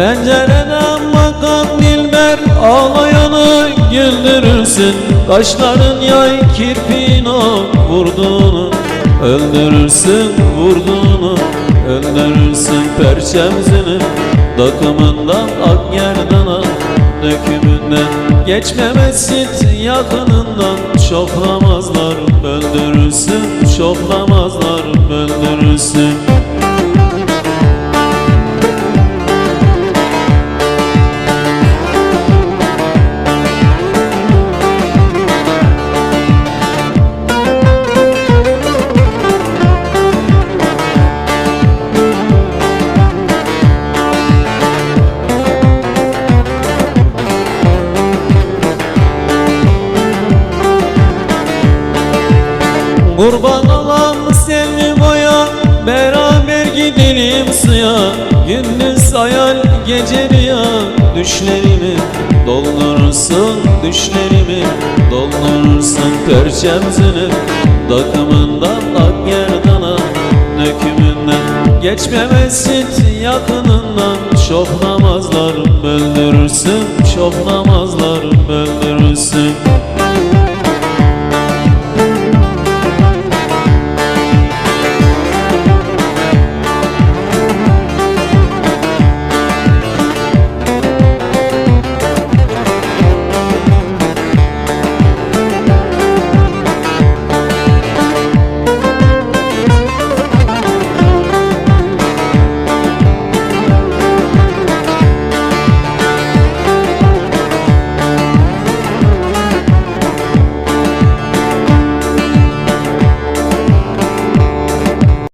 Pencereden bakan dilber ağlayanı güldürürsün. Kaşların yay kirpiğin ok vurduğunu Öldürürsün vurduğunu Öldürürsün. Perçemzini Takımından ak yerdana Dökümünden. Geçmemesit yakınından Şoflamazlar öldürürsün Şoflamazlar öldürürsün Kurban olan selvi boya Beraber gidelim suya. Gündüz hayal gece rüya Düşlerimi doldurursun Düşlerimi doldurursun. Perçemzini takımından ak yerdana Dökümünden. Geçmemesit yakınından Şoflamazlar öldürürsün Şoflamazlar öldürürsün